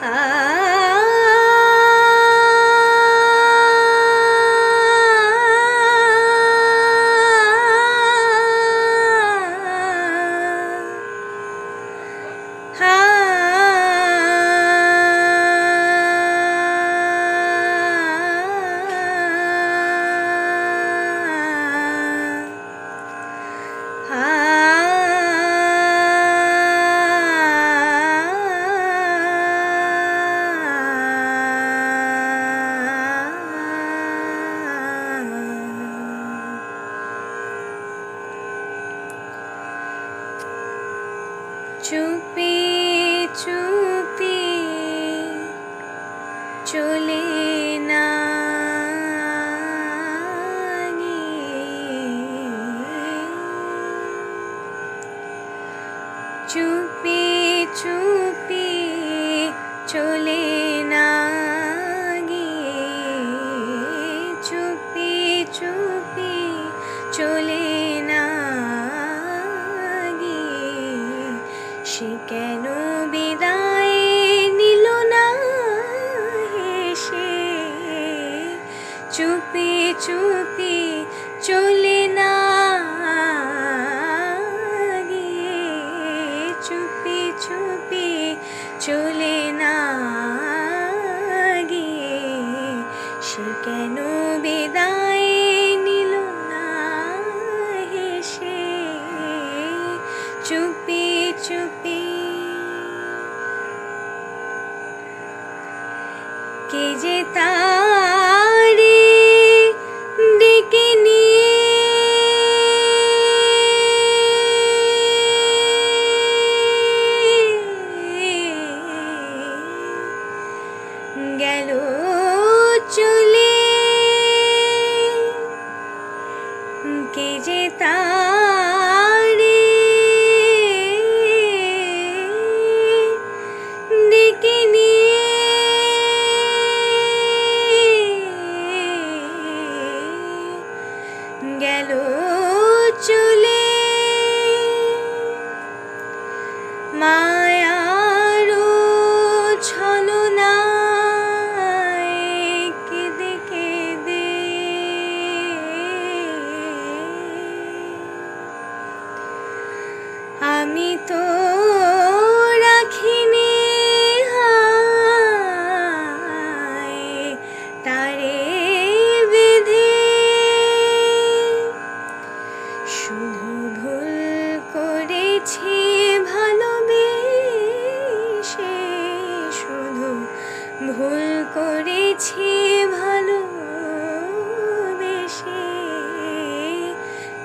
ah চুপি চুপি চলে না চুপি চুপি চলে বিদায় নিল না হেসে। চুপি চুপি চলে মায়ারো ছলনায় কেঁদে কেঁদে আমি তো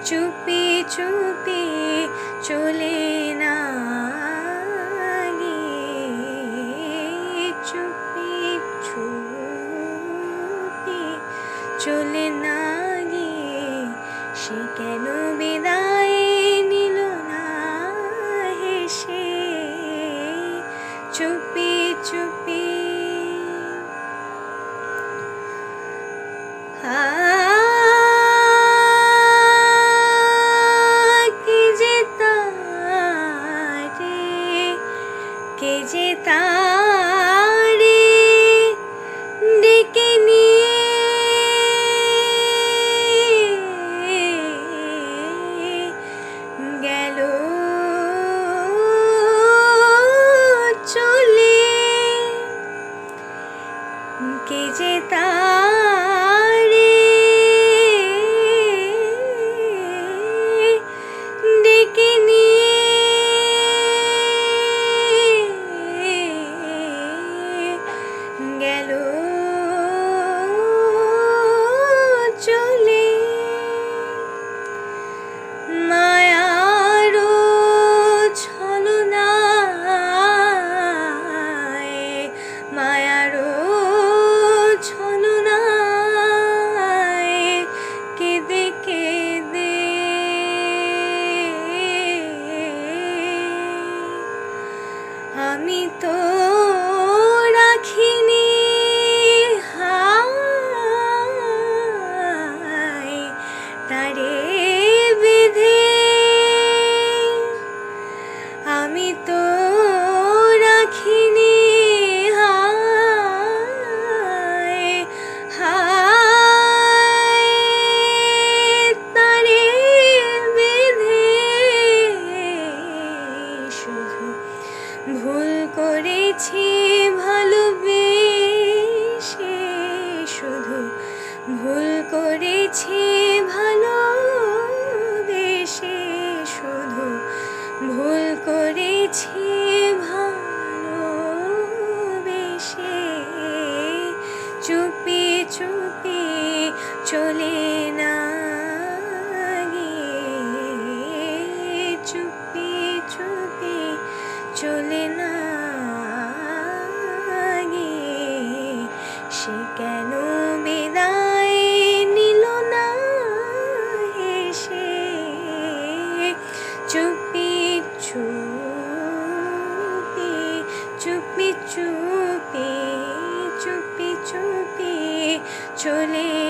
চুপি চুপি চলে না চুপি চুপি চলে না গিয়ে, সে কেন বিদায় নিল না হেসে? চুপি চুপি কে আমি তো রাখিনি চুপি চলে না চুপি চুপি চলে না সে কেন বিদায় নিল না এসে? চুপি চুপি চুপি চুপি চলে